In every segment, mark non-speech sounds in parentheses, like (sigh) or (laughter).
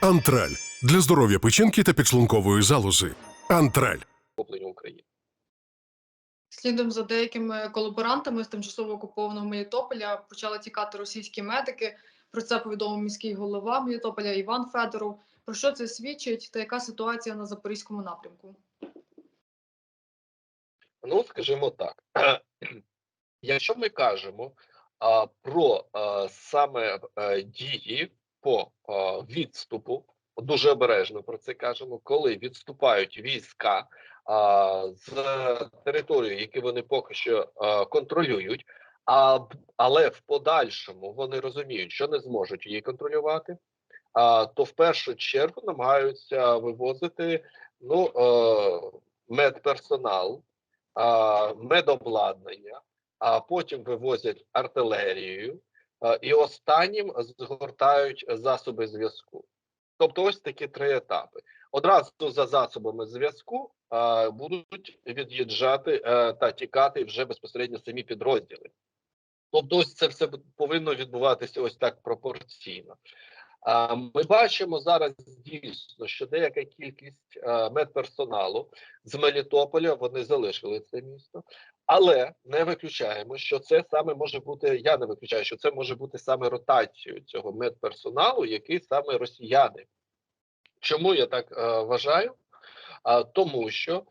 Антраль для здоров'я печінки та підшлункової залози. Антраль. захоплення України. Слідом за деякими колаборантами з тимчасово окупованого Мелітополя почали тікати російські медики. Про це повідомив міський голова Мелітополя Іван Федоров. Про що це свідчить та яка ситуація на запорізькому напрямку? Ну, скажімо так, (clears throat) якщо ми кажемо а, про а, саме а, дії по а, відступу, дуже обережно про це кажемо, коли відступають війська а, з території, які вони поки що а, контролюють, а, але в подальшому вони розуміють, що не зможуть її контролювати, а, то в першу чергу намагаються вивозити ну, е, медперсонал а, медобладнання, а потім вивозять артилерію, а, і останнім згортають засоби зв'язку. Тобто, ось такі три етапи. Одразу за засобами зв'язку будуть від'їжджати е, та тікати вже безпосередньо самі підрозділи. Тобто, ось це все повинно відбуватися ось так пропорційно. Ми бачимо зараз дійсно, що деяка кількість медперсоналу з Мелітополя вони залишили це місто, але не виключаємо, що це саме може бути. Я не виключаю, що це може бути саме ротацією цього медперсоналу, який саме росіяни. Чому я так вважаю? Тому що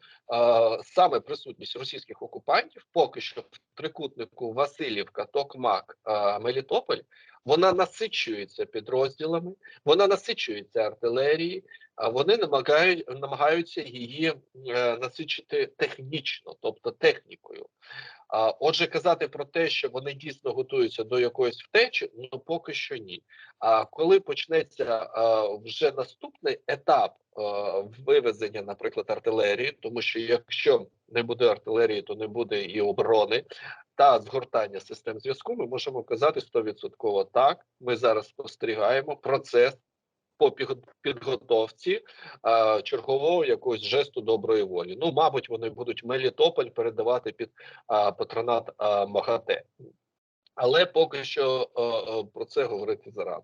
саме присутність російських окупантів поки що в трикутнику Васильівка, Токмак, Мелітополь, вона насичується підрозділами, вона насичується артилерією, а вони намагають, намагаються її е, насичити технічно, тобто технікою. А, отже, казати про те, що вони дійсно готуються до якоїсь втечі, ну поки що ні. А коли почнеться вже наступний етап вивезення, наприклад, артилерії, тому що якщо не буде артилерії, то не буде і оборони та згортання систем зв'язку, ми можемо казати 100% так. Ми зараз спостерігаємо процес по підготовці а, чергового якогось жесту доброї волі. Ну, мабуть, вони будуть Мелітополь передавати під а, патронат а, МАГАТЕ. Але поки що а, а, про це говорити зарано.